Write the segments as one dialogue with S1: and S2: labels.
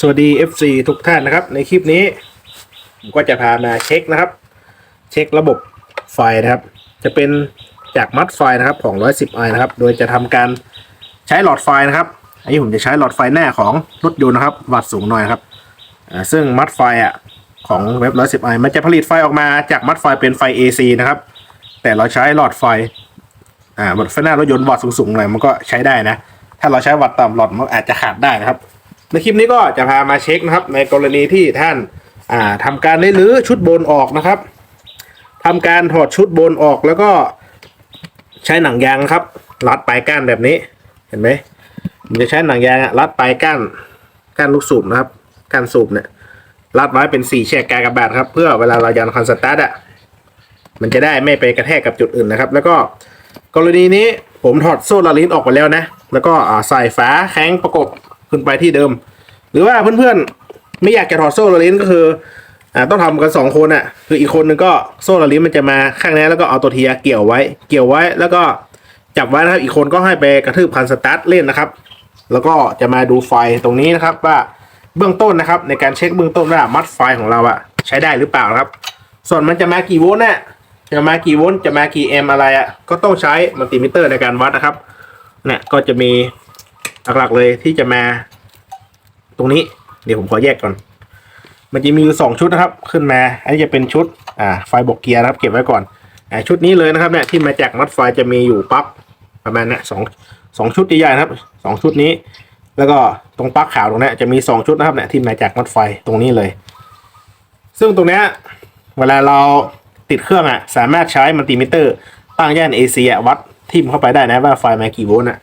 S1: สวัสดี FC ทุกท่านนะครับ ในคลิปนี้ผมก็จะพามาเช็คนะครับ เช็คระบบไฟนะครับ จะเป็นจากมัดไฟนะครับของ 110i นะครับ โดยจะทำการใช้หลอดไฟนะครับอันนี้ผมจะใช้หลอดไฟหน้าของรถยนต์นะครับ วัดสูงหน่อยครับอ่าซึ่งมัดไฟอะของเว็บ 110i มันจะผลิตไฟออกมาจากมัดไฟเป็นไฟ AC นะครับ แต่เราใช้หลอดไฟอ่าหลอดไฟหน้ารถยนต์วัดสูงๆหน่อยมันก็ใช้ได้นะ ถ้าเราใช้วัดต่ำหลอดมันอาจจะขาดได้นะครับ ในคลิปนี้ก็จะพามาเช็คนะครับ ในกรณีที่ท่านอ่าทำการรื้อชุดบนออกนะครับทำการถอดชุดบนออกแล้วก็ใช้หนังยางครับ รัดปลายก้านแบบนี้ เห็นไหมมันจะใช้หนังยางอะรัดปลายก้านก้านลูกสูบนะครับก้านสูบเนี่ยรัดไว้เป็นสี่แฉกกากระบาทครับ เพื่อเวลาเรายันคอนสตาร์ทอะมันจะได้ไม่ไปกระแทกกับจุดอื่นนะครับ แล้วก็กรณีนี้ผมถอดโซ่ลาลินออกไปแล้วนะ แล้วก็ใส่ฝาแข้งประกบ ขึ้นไปที่เดิม หรือว่าเพื่อนๆไม่อยากจะถอดโซ่ลาลิ้นก็คืออ่าต้องทำกันสองคนอะ คืออีกคนนึงก็โซ่ลาลิ้นมันจะมาข้างนี้แล้วก็เอาตัวเทียเกี่ยวไว้ เกี่ยวไว้แล้วก็จับไว้นะครับ อีกคนก็ให้ไปกระทืบคันสตาร์ทเล่นนะครับ แล้วก็จะมาดูไฟตรงนี้นะครับว่าเบื้องต้นนะครับ ในการเช็คเบื้องต้นว่ามัดไฟของเราอะใช้ได้หรือเปล่าครับ ส่วนมันจะมากี่โวลต์น่ะจะมากี่โวลต์จะมากี่แอมอะไรอะก็ต้องใช้มัลติมิเตอร์ในการวัดนะครับเนี่ยก็จะมี หลักๆเลยที่จะมา ตรงนี้ เดี๋ยวผมขอแยกก่อน มันจะมีอยู่สองชุดนะครับ ขึ้นมา อันนี้จะเป็นชุดอ่าไฟบอกเกียร์นะครับ เก็บไว้ก่อนอ่าชุดนี้เลยนะครับเนี่ยที่มาจากมัดไฟจะมีอยู่ปลั๊กประมาณเนี้ยสองสองชุดใหญ่ๆนะครับสองชุดนี้ แล้วก็ตรงปลั๊กขาวตรงนี้จะมีสองชุดนะครับเนี่ยที่มาจากมัดไฟตรงนี้เลย ซึ่งตรงเนี้ยเวลาเราติดเครื่องอะสามารถใช้มัลติมิเตอร์ตั้งย่าน AC อะวัดทิมเข้าไปได้นะว่าไฟมากี่โวลต์อะ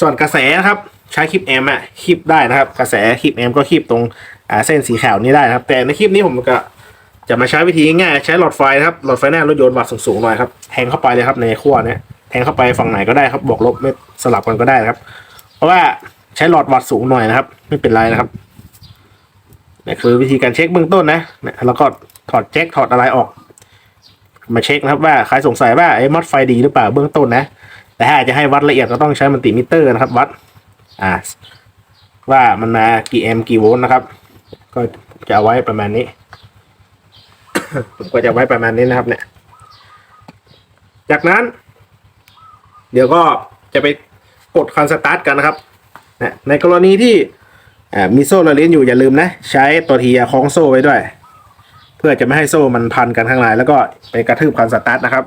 S1: ส่วนกระแสนะครับ ใช้คลิปแอมอะคลิปได้นะครับ กระแสคลิปแอมก็คลิปตรงอ่าเส้นสีขาวนี้ได้นะครับ แต่ในคลิปนี้ผมก็จะมาใช้วิธีง่ายใช้หลอดไฟครับหลอดไฟหน้ารถยนต์วัดสูงๆหน่อยครับแทงเข้าไปเลยครับในขั้วเนี้ยแทงเข้าไปฝั่งไหนก็ได้ครับบวกลบไม่สลับกันก็ได้นะครับ เพราะว่าใช้หลอดวัดสูงหน่อยนะครับ ไม่เป็นไรนะครับนี่คือวิธีการเช็คเบื้องต้นนะนี่แล้วก็ถอดแจ็คถอดอะไรออก มาเช็คนะครับว่าใครสงสัยว่าไอ้มอดไฟดีหรือเปล่าเบื้องต้นนะ แต่ถ้าจะให้วัดละเอียดก็ต้องใช้มัลติมิเตอร์นะครับ วัด อ่า ว่ามันมากี่แอมป์กี่โวลต์นะครับ ก็จะเอาไว้ประมาณนี้ ผมก็จะไว้ประมาณนี้นะครับ เนี่ย จากนั้น เดี๋ยวก็จะไปกดคันสตาร์ทกันนะครับนะในกรณีที่มีโซ่ละเลิ้นอยู่อย่าลืมนะ ใช้ตัวทีคล้องโซ่ไว้ด้วย เพื่อจะไม่ให้โซ่มันพันกันข้างในแล้วก็ไปกระทืบคันสตาร์ทนะครับ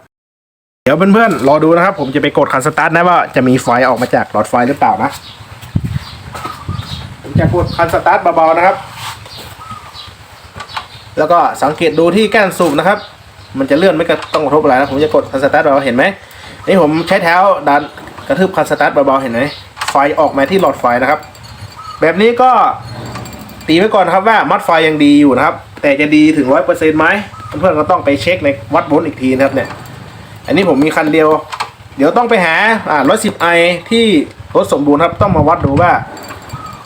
S1: เดี๋ยวเพื่อนๆรอดูนะครับ ผมจะไปกดคันสตาร์ทนะว่าจะมีไฟออกมาจากหลอดไฟหรือเปล่านะ ผมจะกดคันสตาร์ทเบาๆนะครับ แล้วก็สังเกตดูที่ก้านสูบนะครับ มันจะเลื่อนไม่กระต้องกระทบอะไรนะผมจะกดคันสตาร์ทเบาๆเห็นไหมนี่ผมใช้เท้าดันกระทืบคันสตาร์ทเบาๆเห็นไหมไฟออกมาที่หลอดไฟนะครับ แบบนี้ก็ตีไว้ก่อนครับว่ามัดไฟยังดีอยู่นะครับ แต่จะดีถึงร้อยเปอร์เซ็นต์ไหมเพื่อนๆก็ต้องไปเช็คในวัดโวลต์อีกทีนะครับเนี่ย อันนี้ผมมีคันเดียว เดี๋ยวต้องไปหาอ่าร้อยสิบไอที่รถสมบูรณ์ครับต้องมาวัดดูว่า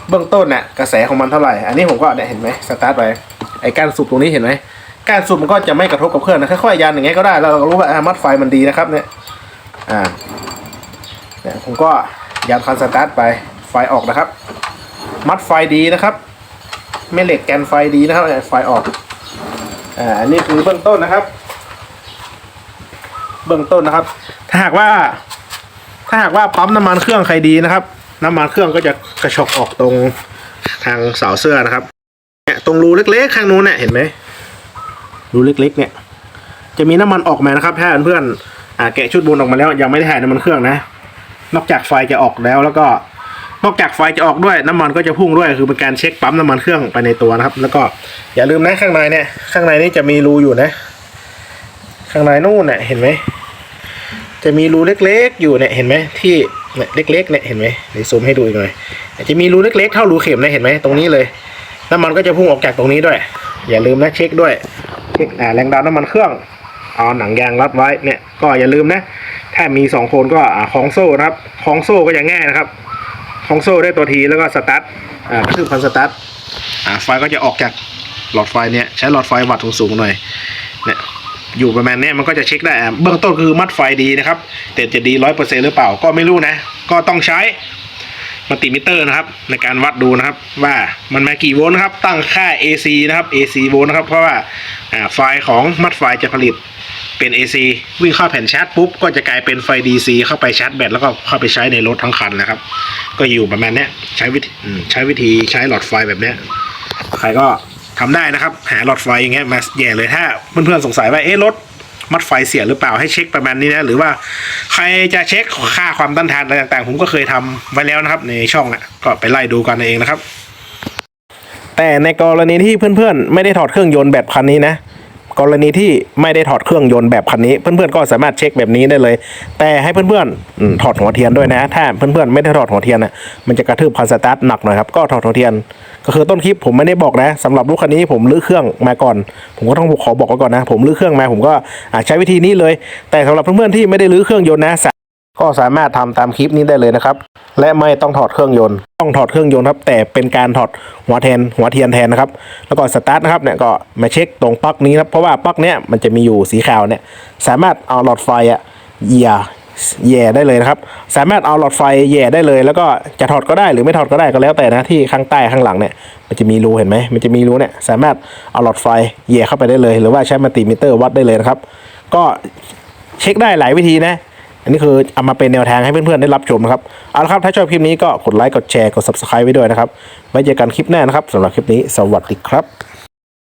S1: เบื้องต้นเนี่ยกระแสของมันเท่าไหร่ อันนี้ผมก็เนี่ยเห็นไหมสตาร์ทไปไอ้การสูบตรงนี้เห็นไหมการสูบมันก็จะไม่กระทบกับเครื่องนะค่อยๆยันอย่างเงี้ยก็ได้แล้วเราก็รู้ว่าอามัดไฟมันดีนะครับเนี่ยอ่าเนี่ยผมก็ยันคันสตาร์ทไปไฟออกนะครับ มัดไฟดีนะครับแม่เหล็กแกนไฟดีนะครับไฟออกอ่าอันนี้คือเบื้องต้นนะครับ เบื้องต้นนะครับ ถ้าหากว่า ถ้าหากว่าปั๊มน้ำมันเครื่องใครดีนะครับ น้ำมันเครื่องก็จะกระชอกออกตรงทางเสาเสื้อนะครับเนี่ยตรงรูเล็กๆข้างนู้นเนี่ยเห็นไหมรูเล็กๆ เนี่ย จะมีน้ำมันออกมานะครับถ้าเพื่อนๆอ่าแกะชุดบนออกมาแล้ว ยังไม่ได้ถ่ายน้ำมันเครื่องนะ นอกจากไฟจะออกแล้วแล้วก็นอกจากไฟจะออกด้วยน้ำมันก็จะพุ่งด้วยคือเป็นการเช็คปั๊มน้ำมันเครื่องไปในตัวนะครับ แล้วก็อย่าลืมนะข้างในเนี่ยข้างในนี่จะมีรูอยู่นะ ข้างในนู่นเนี่ยเห็นไหมจะมีรูเล็กๆ อยู่เนี่ยเห็นไหมที่ เนี่ยเล็กๆเนี่ยเห็นไหมเดี๋ยวซูมให้ดูอีกหน่อยจะมีรูเล็กๆเท่ารูเข็มนะเห็นไหมตรงนี้เลยน้ำมันก็จะพุ่งออกจากตรงนี้ด้วย อย่าลืมนะเช็คด้วยเช็คแรงดันน้ำมันเครื่องเอาหนังยางรัดไว้เนี่ยก็อย่าลืมนะ ถ้ามีสองคนก็คล้องโซ่นะครับคล้องโซ่ก็จะง่ายนะครับคล้องโซ่ได้ตัวทีแล้วก็สตาร์ทอ่าก็คือพันสตาร์ทอ่าไฟก็จะออกจากหลอดไฟเนี่ยใช้หลอดไฟวัดสูงๆหน่อยเนี่ย อยู่ประมาณนี้มันก็จะเช็คได้เบื้องต้นคือมัดไฟดีนะครับ แต่จะดีร้อยเปอร์เซ็นหรือเปล่าก็ไม่รู้นะ ก็ต้องใช้มัลติมิเตอร์นะครับ ในการวัดดูนะครับ ว่ามันมากี่โวลต์นะครับ ตั้งค่า AC นะครับ AC โวลต์นะครับเพราะว่าไฟล์ของมัดไฟจะผลิตเป็น AC วิ่งเข้าแผ่นชาร์จปุ๊บก็จะกลายเป็นไฟ DC เข้าไปชาร์จแบตแล้วก็เข้าไปใช้ในรถทั้งคันนะครับ ก็อยู่ประมาณนี้ใช้วิธีใช้วิธีใช้หลอดไฟแบบนี้ใครก็ ทำได้นะครับ หาหลอดไฟอย่างเงี้ยมาแย่เลยถ้าเพื่อนๆสงสัยว่าเอ๊ะรถมัดไฟเสียหรือเปล่าให้เช็คประมาณนี้นะหรือว่าใครจะเช็คค่าความต้านทานอะไรต่างๆ ผมก็เคยทำไว้แล้วนะครับ ในช่องนะก็ไปไล่ดูกันเองนะครับ แต่ในกรณีที่เพื่อนๆ ไม่ได้ถอดเครื่องยนต์แบบคันนี้นะ กรณีที่ไม่ได้ถอดเครื่องยนต์แบบคันนี้ เพื่อนๆก็สามารถเช็คแบบนี้ได้เลย แต่ให้เพื่อนๆถอดหัวเทียนด้วยนะ ถ้าเพื่อนๆไม่ได้ถอดหัวเทียนนะมันจะกระทืบคันสตาร์ทหนักหน่อยครับก็ถอดหัวเทียน ก็คือต้นคลิปผมไม่ได้บอกนะสำหรับลูกคันนี้ผมลื้อเครื่องมาก่อน ผมก็ต้องขอบอกก่อนนะ ผมลื้อเครื่องมาผมก็ใช้วิธีนี้เลย แต่สำหรับเพื่อนๆที่ไม่ได้ลื้อเครื่องยนต์นะ ก็สามารถทำตามคลิปนี้ได้เลยนะครับ และไม่ต้องถอดเครื่องยนต์ ต้องถอดเครื่องยนต์ครับ แต่เป็นการถอดหัวแทนหัวเทียนแทนนะครับ แล้วก็สตาร์ทนะครับเนี่ยก็มาเช็คตรงปลั๊กนี้ครับเพราะว่าปลั๊กเนี้ยมันจะมีอยู่สีขาวเนี่ยสามารถเอาหลอดไฟอะเยียแย่ได้เลยนะครับ สามารถเอาหลอดไฟแย่ได้เลย แล้วก็จะถอดก็ได้หรือไม่ถอดก็ได้ก็แล้วแต่นะที่ข้างใต้ข้างหลังเนี่ยมันจะมีรูเห็นไหมมันจะมีรูเนี่ยสามารถเอาหลอดไฟแย่เข้าไปได้เลย หรือว่าใช้มัลติมิเตอร์วัดได้เลยนะครับ ก็เช็คได้หลายวิธีนะ อันนี้คือเอามาเป็นแนวทางให้เพื่อนๆได้รับชมนะครับ เอาละครับ ถ้าชอบคลิปนี้ก็กดไลค์ กดแชร์ กด subscribe ไว้ด้วยนะครับ ไว้เจอกันคลิปหน้านะครับสำหรับคลิปนี้ สวัสดีครับ